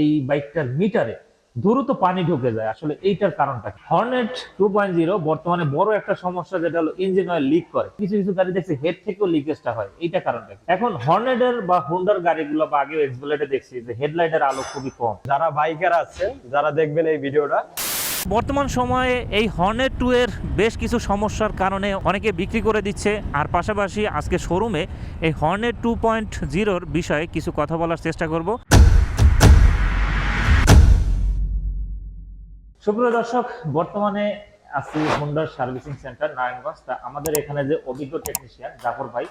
এই বাইকটার মিটারে দ্রুত পানি ঢুকে যায়। আসলে এইটার কারণটা হর্নেট টু পয়েন্ট জিরো বর্তমানে বড় একটা সমস্যা যেটা হলো ইঞ্জিন অয়েল লিক করে। কিছু কিছু গাড়ি দেখছি হেড থেকেও লিকেজটা হয়। এইটা কারণটা এখন হর্নেটের বা হোন্ডার গাড়িগুলো বা আগে এক্সবুলেটে দেখছি যে হেডলাইটের আলো খুবই কম। যারা বাইকার আছে যারা দেখবেন এই ভিডিওটা। বর্তমান সময়ে এই হর্নেট টু এর বেশ কিছু সমস্যার কারণে অনেকে বিক্রি করে দিচ্ছে। আর পাশাপাশি আজকে শোরুমে এই হর্নেট টু পয়েন্ট জিরোর বিষয়ে কিছু কথা বলার চেষ্টা করব। সুপ্রিয় দর্শক বর্তমানে আছি হোন্ডার সার্ভিসিং সেন্টার নারায়ণগঞ্জ। তা আমাদের এখানে যে অভিজ্ঞ টেকনিশিয়ান জাফর ভাই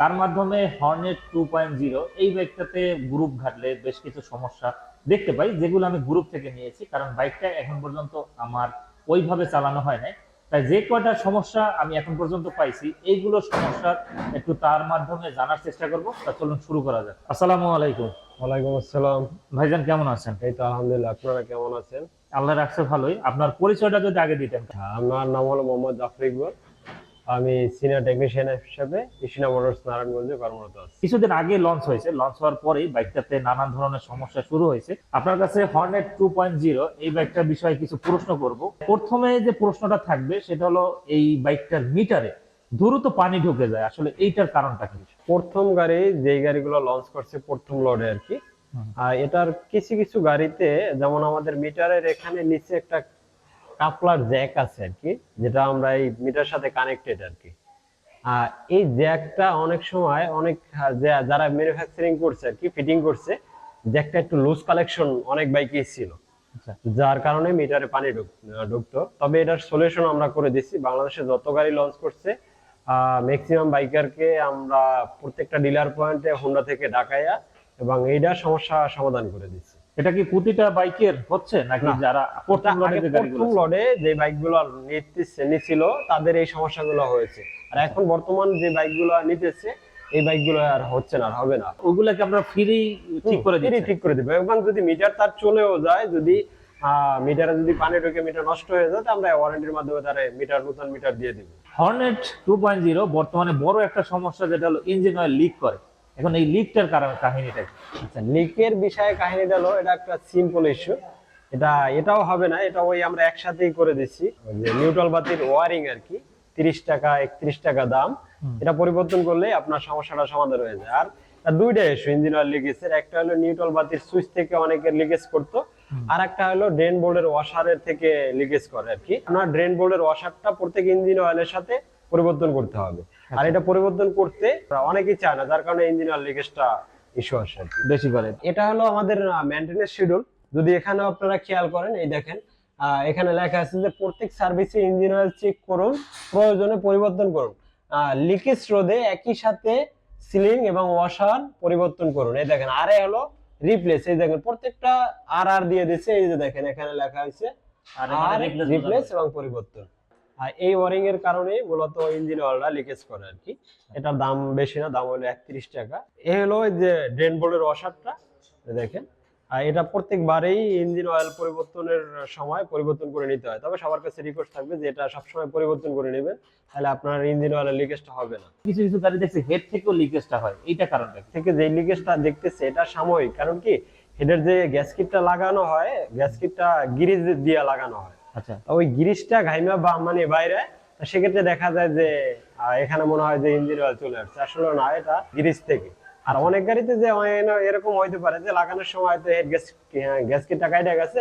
তার মাধ্যমে হর্নেট টু পয়েন্ট জিরো এই বাইকটাতে গ্রুপ ঘাটলে বেশ কিছু সমস্যা দেখতে পাই যেগুলো আমি গ্রুপ থেকে নিয়েছি কারণ বাইকটা এখন পর্যন্ত আমার ওইভাবে চালানো হয় নাই। তাই যে কয়টা সমস্যা আমি এখন পর্যন্ত পাইছি এইগুলো সমস্যার একটু তার মাধ্যমে জানার চেষ্টা করব। তা চলুন শুরু করা যাক। আসসালামু আলাইকুম। ওয়ালাইকুম আসসালাম। ভাইজান কেমন আছেন? এই তো আলহামদুলিল্লাহ আপনারা কেমন আছেন? আল্লাহ রাখছে ভালোই। আপনার পরিচয়টা যদি আগে দিতেন। আমার নাম হলো মোহাম্মদ জাফর ইকবল। আমি সিনিয়র টেকনিশিয়ান হিসেবে ইসিনা মোটরস নারায়ণগঞ্জে কর্মরত আছি। কিছুদিন আগে লঞ্চ হয়েছে। লঞ্চ হওয়ার পরেই বাইকটাতে নানান ধরনের সমস্যা শুরু হয়েছে। আপনার কাছে হর্নেট টু পয়েন্ট জিরো এই বাইকটার বিষয়ে কিছু প্রশ্ন করব। প্রথমে যে প্রশ্নটা থাকবে সেটা হলো এই বাইকটার মিটারে দ্রুত পানি ঢুকে যায়। আসলে এইটার কারণটা কি? প্রথম গাড়ি যেই গাড়িগুলো লঞ্চ করছে প্রথম লডে আর কি। আর এটার কিছু কিছু গাড়িতে যেমন আমাদের মিটারের এখানে নিচে একটা কাপলার জ্যাক আছে আর কি যেটা আমরা এই মিটার সাথে কানেক্টেড আর কি। আর এই জ্যাকটা অনেক সময় অনেক যারা ম্যানুফ্যাকচারিং করছে আর কি ফিটিং করছে জ্যাকটা একটু লুজ কালেকশন অনেক বাইকেই ছিল। আচ্ছা। যার কারণে মিটারে পানি ঢুক- ঢুকতো। তবে এটার সলিউশন আমরা করে দিচ্ছি বাংলাদেশে যত গাড়ি লঞ্চ করছে ম্যাক্সিমাম বাইকারকে আমরা প্রত্যেকটা ডিলার পয়েন্টে হোন্ডা থেকে ডাকাইয়া এবং এইটার সমস্যা সমাধান করে দিচ্ছে। এটা কি প্রতিটা বাইকের হচ্ছে নাকি যারা প্রথম লটে যে গাড়িগুলো প্রথম লডে যে বাইকগুলো নিতেছে নিছিল তাদের এই সমস্যাগুলো হয়েছে। আর এখন বর্তমান যে বাইকগুলো নিতেছে এই বাইকগুলো আর হচ্ছে না হবে না। ওগুলোকে আমরা ফ্রি ঠিক করে এটাই ঠিক করে দিবে। এবং যদি মিটার তার চলেও যায় যদি মিটারে যদি পানি ঢুকে মিটার নষ্ট হয়ে যায় আমরা ওয়ারেন্টির মাধ্যমে তার মিটার নতুন মিটার দিয়ে দিব। হর্নেট টু বর্তমানে বড় একটা সমস্যা যেটা হলো ইঞ্জিন অয়েল লিক করে। এখন এই লিকটার কারণ কাহিনীটা? আচ্ছা লিকের বিষয়ে কাহিনীটা হলো এটা একটা সিম্পল ইস্যু এটা এটাও হবে না এটা ওই আমরা একসাথেই করে দিচ্ছি। যে নিউট্রাল বাতির ওয়ারিং আর কি তিরিশ টাকা একত্রিশ টাকা দাম। এটা পরিবর্তন করলে আপনার সমস্যাটা সমাধান হয়ে যায়। আর দুইটা ইস্যু ইঞ্জিন অয়েল লিকেজের একটা হলো নিউট্রাল বাতির সুইচ থেকে অনেকের লিকেজ করতো। আর একটা হলো ড্রেন বোর্ডের ওয়াশারের থেকে লিকেজ করে আর কি। আপনার ড্রেন বোর্ডের ওয়াশারটা প্রত্যেক ইঞ্জিন অয়েলের সাথে পরিবর্তন করতে হবে। আর এটা পরিবর্তন করতে অনেকেই চায় না যার কারণে ইঞ্জিন অয়েল লিকেজটা ইস্যু আসে বেশি করে। এটা হলো আমাদের মেনটেনেন্স শিডিউল যদি এখানে আপনারা খেয়াল করেন এই দেখেন এখানে লেখা আছে যে প্রত্যেক সার্ভিসে ইঞ্জিন অয়েল চেক করুন প্রয়োজনে পরিবর্তন করুন। লিকেজ রোধে একই সাথে সিলিং এবং ওয়াশার পরিবর্তন করুন। এই দেখেন আরে হলো রিপ্লেস এই দেখেন প্রত্যেকটা আর আর দিয়ে দিচ্ছে এই যে দেখেন এখানে লেখা হয়েছে আর আর রিপ্লেস এবং পরিবর্তন। আর এই ওয়ারিং এর কারণে মূলত ইঞ্জিন অয়েলটা লিকেজ করে আর কি। এটার দাম বেশি না দাম হলো একত্রিশ টাকা। এই হলো যে ড্রেন বোর্ডের ওয়াশারটা দেখেন। আর এটা প্রত্যেকবারেই ইঞ্জিন অয়েল পরিবর্তনের সময় পরিবর্তন করে নিতে হয়। তবে সবার কাছে রিকোয়েস্ট থাকবে যে এটা সবসময় পরিবর্তন করে নেবেন তাহলে আপনার ইঞ্জিন অয়েলের লিকেজটা হবে না। কিছু কিছু গাড়ি দেখছি হেড থেকেও লিকেজটা হয় এইটা কারণটা? থেকে যে লিকেজটা দেখতেছে এটা সাময়িক। কারণ কি? হেডের যে গ্যাসকিটটা লাগানো হয় গ্যাসকিটটা গিরিজ দিয়ে লাগানো হয়। আচ্ছা। ওই গিরিশটা ঘাইমা বা মানে বাইরে সেক্ষেত্রে দেখা যায় যে এখানে মনে হয় যে ইঞ্জিন অয়েল চলে আসছে। আসলে না এটা গিরিশ থেকে। আর অনেক গাড়িতে যে এরকম হইতে পারে যে লাগানোর সময় তো হেড গ্যাস গ্যাস কিটটা কাইটা গেছে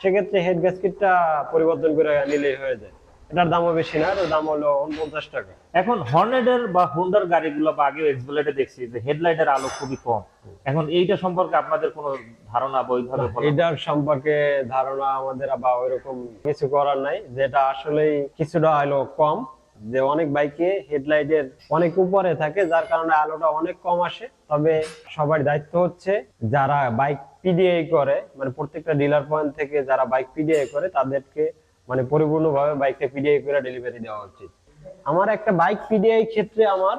সেক্ষেত্রে হেড গ্যাস কিটটা পরিবর্তন করে নিলেই হয়ে যায়। এটার দামও বেশি না এটার দাম হলো উনপঞ্চাশ টাকা। এখন হর্নেটের বা হোন্ডার গাড়িগুলো বা এক্সবুলেটে দেখছি যে হেডলাইটের আলো খুবই কম। এখন এইটা সম্পর্কে আপনাদের কোনো ধারণা বা ওইভাবে এটার সম্পর্কে ধারণা আমাদের বা ওইরকম কিছু করার নাই যেটা আসলেই কিছুটা হলো কম যে অনেক বাইকে হেডলাইটের অনেক উপরে থাকে যার কারণে আলোটা অনেক কম আসে। তবে সবার দায়িত্ব হচ্ছে যারা বাইক পিডিআই করে মানে প্রত্যেকটা ডিলার পয়েন্ট থেকে যারা বাইক পিডিআই করে তাদেরকে মানে পরিপূর্ণভাবে বাইকটা পিডিআই করে ডেলিভারি দেওয়া উচিত। আমার একটা বাইক পিডিআই ক্ষেত্রে আমার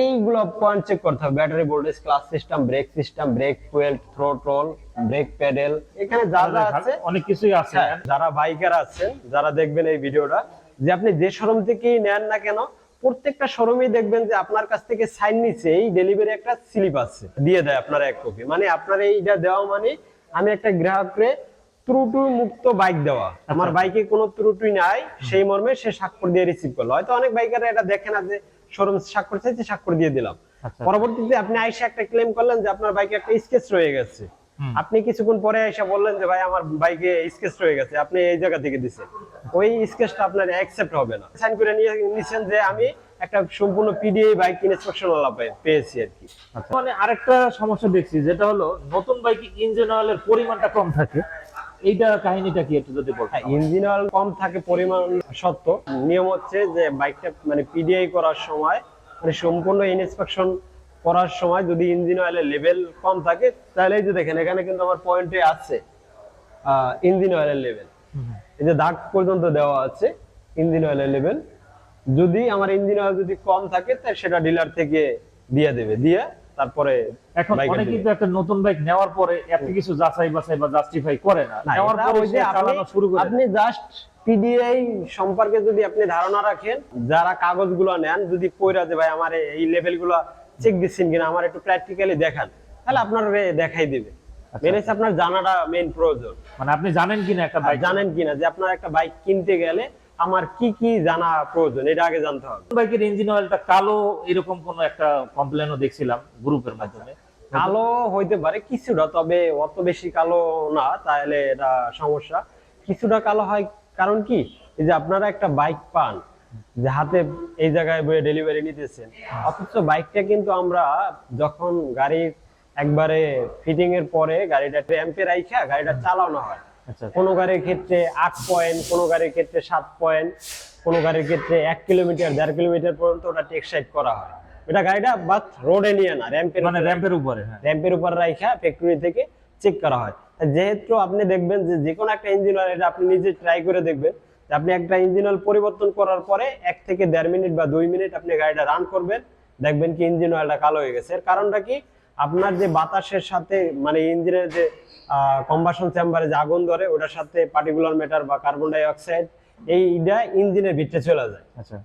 এইগুলো পয়েন্ট চেক করতে হবে। Battery voltage clutch system brake system brake fuel throttle brake pedal এখানে যা যা আছে অনেক কিছুই আছে। হ্যাঁ, যারা বাইকার আছেন যারা দেখবেন এই ভিডিওটা যে আপনি যে শোরুম থেকেই নেন না কেন প্রত্যেকটা শোরুমেই দেখবেন যে আপনার কাছ থেকে সাইন নিচে এই ডেলিভারি একটা স্লিপ আছে দিয়ে দেয় আপনার এক কপি মানে আপনার এইটা দেওয়া মানে আমি একটা গ্রাহককে ত্রুটি মুক্ত বাইক দেওয়া আমার বাইকে কোনো ত্রুটি নাই সেই মর্মে সে স্বাক্ষর দিয়ে রিসিভ করল। হয়তো অনেক বাইকাররা এটা দেখে না যে শোরুম স্বাক্ষর চাইছে স্বাক্ষর দিয়ে দিলাম। আচ্ছা। পরবর্তীতে আপনি আইসা একটা ক্লেম করলেন যে আপনার বাইকে একটা স্কেচ রয়ে গেছে। আপনি কিছুক্ষণ পরে এসে বললেন যে ভাই আমার বাইকে স্কেচ রয়ে গেছে আপনি এই জায়গা থেকে দিচ্ছেন ওই স্কেচটা আপনার অ্যাকসেপ্ট হবে না। সাইন করে নিয়ে নিছেন যে আমি একটা সম্পূর্ণ পিডিএ বাইক ইন্সপেকশন পেয়েছি আর কি। আচ্ছা। মানে আরেকটা সমস্যা দেখছি যেটা হলো নতুন বাইকে ইঞ্জিন অয়েলের পরিমাণটা কম থাকে। এইটা কাহিনীটা কি একটু যদি বলতে ইঞ্জিন অয়েল কম থাকে পরিমাণ সত্য নিয়ম হচ্ছে যে বাইকটা মানে পিডিআই করার সময় মানে সম্পূর্ণ ইনস্পেকশন করার সময় যদি ইঞ্জিন অয়েলের লেভেল কম থাকে তাহলে এই যে দেখেন এখানে কিন্তু আমার পয়েন্টে আছে ইঞ্জিন অয়েলের লেভেল এই যে দাগ পর্যন্ত দেওয়া আছে ইঞ্জিন অয়েলের লেভেল যদি আমার ইঞ্জিন অয়েল যদি কম থাকে তাহলে সেটা ডিলার থেকে দিয়ে দেবে। দিয়ে তারপরে এখন অনেকে কিন্তু একটা নতুন বাইক নেওয়ার পরে এত কিছু যাচাই বাছাই বা জাস্টিফাই করে না। নেওয়ার পরে ওই সে যে চালানো শুরু করে আপনি জাস্ট পিডিআই সম্পর্কে যদি আপনি ধারণা রাখেন যারা কাগজগুলো নেন যদি কইরা যে ভাই আমার এই লেভেলগুলো চেক দিচ্ছেন কিনা আমার একটু প্র্যাকটিক্যালি দেখান তাহলে আপনার দেখাই দিবে। মেনে আপনার জানাটা মেইন প্রয়োজন। মানে আপনি জানেন কিনা একটা বাইক জানেন কিনা যে আপনার একটা বাইক কিনতে গেলে আমার কি কি জানা প্রয়োজন এটা আগে জানতে হবে। বাইকের ইঞ্জিন অয়েলটা কালো এরকম কোন একটা কমপ্লেনও দেখছিলাম গ্রুপের মাধ্যমে। কালো হইতে পারে কিছুটা তবে অত বেশি কালো না তাহলে এটা সমস্যা। কিছুটা কালো হয় কারণ কি? এই যে আপনারা একটা বাইক পান যে হাতে এই জায়গায় বয়ে ডেলিভারি নিতেছেন অথচ বাইকটা কিন্তু আমরা যখন গাড়ির একবারে ফিটিং এর পরে গাড়িটা র্যাম্পে রাইখা গাড়িটা চালানো হয়। কোনো গাড়ির ক্ষেত্রে আট পয়েন্ট কোনো গাড়ির ক্ষেত্রে সাত পয়েন্ট কোনো গাড়ির ক্ষেত্রে এক কিলোমিটার দেড় কিলোমিটার পর্যন্ত ওটা টেক্সাইড করা হয়। এটা গাড়িটা বাস রোডে নিয়ে না র্যাম্পের মানে র্যাম্পের উপরে র্যাম্পের উপর রাইখা ফ্যাক্টরি থেকে চেক করা হয়। যেহেতু আপনি দেখবেন যে যে কোনো একটা ইঞ্জিন অয়েল এটা আপনি নিজে ট্রাই করে দেখবেন যে আপনি একটা ইঞ্জিন অয়েল পরিবর্তন করার পরে এক থেকে দেড় মিনিট বা দুই মিনিট আপনি গাড়িটা রান করবেন দেখবেন কি ইঞ্জিন অয়েলটা কালো হয়ে গেছে। এর কারণটা কি? আপনার যে বাতাসের সাথে মানে ইঞ্জিনের যে কম্বাসন চেম্বারে যে আগুন ধরে ওটার সাথে পার্টিকুলার ম্যাটার বা কার্বন ডাই অক্সাইড এইটা ইঞ্জিনের ভিতরে চলে যায়। আচ্ছা।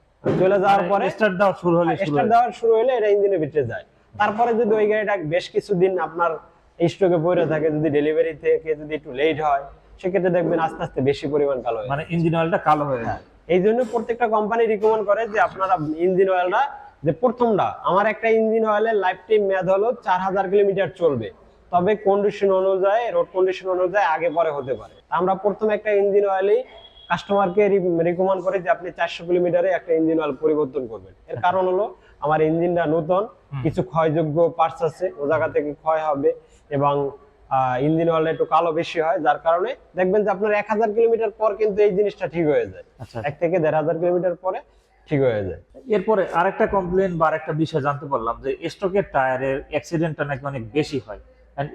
চলে যাওয়ার পরে স্টার্ট দেওয়া শুরু হলে স্টার্ট দেওয়া শুরু হলে এটা ইঞ্জিনের ভিতরে যায়। তারপরে যদি ওই গাড়িটা বেশ কিছুদিন আপনার স্টকে পড়ে থাকে যদি ডেলিভারি থেকে যদি একটু লেট হয় সেক্ষেত্রে দেখবেন আস্তে আস্তে বেশি পরিমাণ কালো হয়ে। মানে ইঞ্জিন অয়েলটা কালো হয়ে যায়। এই জন্য প্রত্যেকটা কোম্পানি রিকমেন্ড করে যে আপনারা ইঞ্জিন অয়েলটা যে প্রথমটা আমার একটা ইঞ্জিন অয়েলের লাইফ টাইম মেয়াদ হলো চার হাজার কিলোমিটার চলবে। তবে কন্ডিশন অনুযায়ী রোড কন্ডিশন অনুযায়ী আগে পরে হতে পারে। আমরা প্রথমে একটা ইঞ্জিন অয়েলই কাস্টমারকে রিকমেন্ড করে যে আপনি চারশো কিলোমিটারে একটা ইঞ্জিন অয়েল পরিবর্তন করবেন। এর কারণ হলো আমার ইঞ্জিনটা নতুন কিছু ক্ষয়যোগ্য পার্টস আছে ও জায়গা থেকে ক্ষয় হবে এবং ইঞ্জিন অয়েলটা একটু কালো বেশি হয় যার কারণে দেখবেন যে আপনার এক হাজার কিলোমিটার পর কিন্তু এই জিনিসটা ঠিক হয়ে যায়। আচ্ছা। এক থেকে দেড় হাজার কিলোমিটার পরে ঠিক হয়ে যায়। এরপরে আরেকটা কমপ্লেন বা আরেকটা বিষয় জানতে পারলাম যে স্টকের টায়ারের অ্যাক্সিডেন্টটা নাকি অনেক বেশি হয়।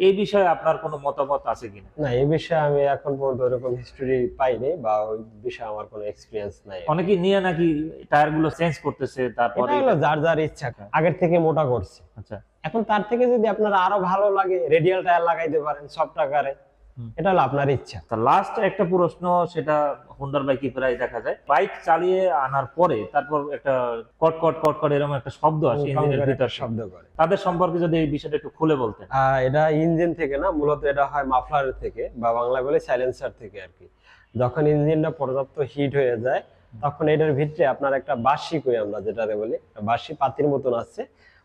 এই বিষয়ে আপনার কোনো মতামত আছে কিনা? না এই বিষয়ে আমি এখন পর্যন্ত এরকম হিস্টোরি পাইনি বা ওই বিষয়ে আমার কোনো এক্সপিরিয়েন্স নাই। অনেকে নিয়ে নাকি টায়ারগুলো চেঞ্জ করতেছে তারপরে এটা যার যার ইচ্ছা। আগের থেকে মোটা করছে। আচ্ছা। এখন তার থেকে যদি আপনার আরও ভালো লাগে রেডিয়াল টায়ার লাগাইতে পারেন সফট আকারে হুম। এটা আপনার ইচ্ছা। লাস্ট একটা প্রশ্ন সেটা হোন্ডার বাইকে প্রায় দেখা যায়? বাইক চালিয়ে আনার পরে তারপর একটা কট কট কট কট এরকম একটা শব্দ আসে ইঞ্জিনের ভিতর। শব্দ করে। তাদের সম্পর্কে যদি এই বিষয়টা একটু খুলে বলতেন। এটা ইঞ্জিন থেকে না মূলত এটা হয় মাফলার থেকে বা বাংলা বলে সাইলেন্সার থেকে আর কি। যখন ইঞ্জিনটা পর্যাপ্ত হিট হয়ে যায় তখন এটার ভিতরে আপনার একটা বাসি কই আমরা যেটাতে বলি বাসি পাতির মতন আছে।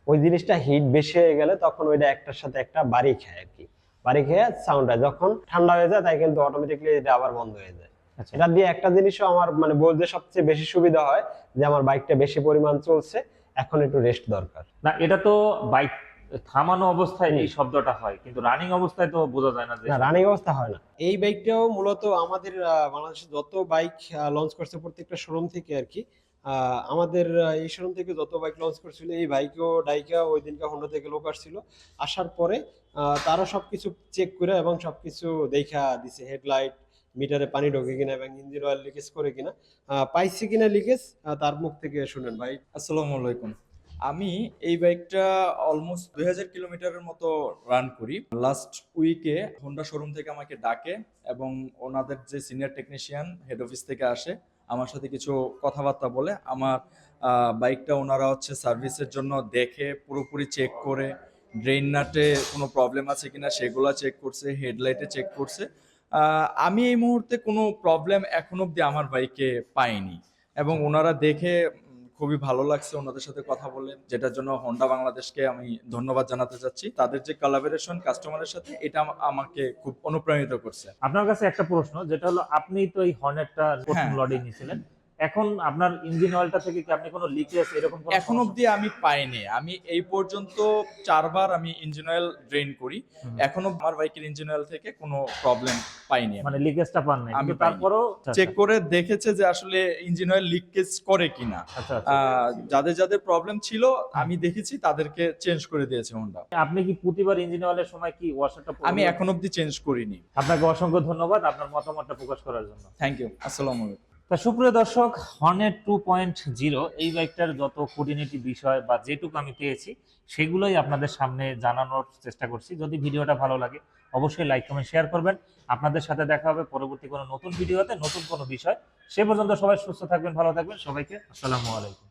ওই জিনিসটা হিট বেশি হয়ে গেলে তখন ওইটা একটার সাথে একটা বাড়ি খায় আর কি। বাড়ি খেয়ে সাউন্ড হয়। যখন ঠান্ডা হয়ে যায় তাই কিন্তু অটোমেটিকলি এটা আবার বন্ধ হয়ে যায়। আচ্ছা। এটা দিয়ে একটা জিনিসও আমার মানে বলতে সবচেয়ে বেশি সুবিধা হয় যে আমার বাইকটা বেশি পরিমাণ চলছে এখন একটু রেস্ট দরকার। না এটা তো বাইক থামানো অবস্থায় এই শব্দটা হয় কিন্তু রানিং অবস্থায় তো বোঝা যায় না যে রানিং অবস্থা হয় না। এই বাইকটাও মূলত আমাদের বাংলাদেশে যত বাইক লঞ্চ করছে প্রত্যেকটা শোরুম থেকে আর কি আহ, আমাদের এই শোরুম থেকে যত বাইক লঞ্চ করছিল এই বাইকও ডাইকা ওই দিনকে হোন্ডা থেকে লোক আসছিল। আসার পরে তারা সবকিছু চেক করে এবং সবকিছু দেখা দিছে হেডলাইট মিটারে পানি ঢোকে কিনা এবং ইঞ্জিন অয়েল লিকেজ করে কিনা। পাইছি কিনা লিকেজ তার মুখ থেকে শুনেন ভাই। আসসালামু আলাইকুম। আমি এই বাইকটা অলমোস্ট দুই হাজার কিলোমিটারের মতো রান করি। লাস্ট উইকে হোন্ডা শোরুম থেকে আমাকে ডাকে এবং ওনাদের যে সিনিয়র টেকনিশিয়ান হেড অফিস থেকে আসে, আমার সাথে কিছু কথাবার্তা বলে। আমার বাইকটা ওনারা হচ্ছে সার্ভিসের জন্য দেখে, পুরোপুরি চেক করে ড্রেন নাটে কোনো প্রবলেম আছে কিনা সেগুলা চেক করছে হেডলাইটে চেক করছে। আমি এই মুহূর্তে কোনো প্রবলেম এখন অবধি আমার বাইকে পাইনি এবং ওনারা দেখে খুবই ভালো লাগছে ওনাদের সাথে কথা বলে যেটার জন্য হন্ডা বাংলাদেশকে আমি ধন্যবাদ জানাতে চাচ্ছি। তাদের যে কোলাবোরেশন কাস্টমারের সাথে এটা আমাকে খুব অনুপ্রাণিত করছে। আপনার কাছে একটা প্রশ্ন যেটা হলো আপনি তো এই হর্নেটটা প্রথম। লডে নিয়েছিলেন। এখন আপনার ইঞ্জিন অয়েলটা থেকে কি আপনি কোনো লিকেজ এরকম কোনো এখন অবধি আমি পাইনি। আমি এই পর্যন্ত চারবার আমি ইঞ্জিন অয়েল ড্রেন করি। এখনও আমার বাইকের ইঞ্জিন অয়েল থেকে কোনো প্রবলেম পাইনি। মানে লিকেজটা পান নাই। আমি তারপরও চেক করে দেখেছে যে আসলে ইঞ্জিন অয়েল লিকেজ করে কিনা। আচ্ছা আচ্ছা। যাদের যাদের প্রবলেম ছিল আমি দেখেছি তাদেরকে চেঞ্জ করে দিয়েছে হোন্ডা আপনি কি প্রতিবার ইঞ্জিন অয়েলের সময় কি ওয়াশারটা আমি এখন অবধি চেঞ্জ করিনি। আপনাকে অসংখ্য ধন্যবাদ আপনার মতামতটা প্রকাশ করার জন্য। থ্যাংক ইউ আসসালামু আলাইকুম। তা সুপ্রিয় দর্শক হর্নেট টু পয়েন্ট জিরো এই বাইকটার যত কোর্ডিনেটি বিষয় বা যেটুকু আমি পেয়েছি, সেগুলোই আপনাদের সামনে জানানোর চেষ্টা করছি। যদি ভিডিওটা ভালো লাগে, অবশ্যই লাইক কমেন্ট শেয়ার করবেন। আপনাদের সাথে দেখা হবে পরবর্তী কোনো নতুন ভিডিওতে, নতুন কোনো বিষয়। সে পর্যন্ত সবাই সুস্থ থাকবেন, ভালো থাকবেন। সবাইকে আসসালামু আলাইকুম।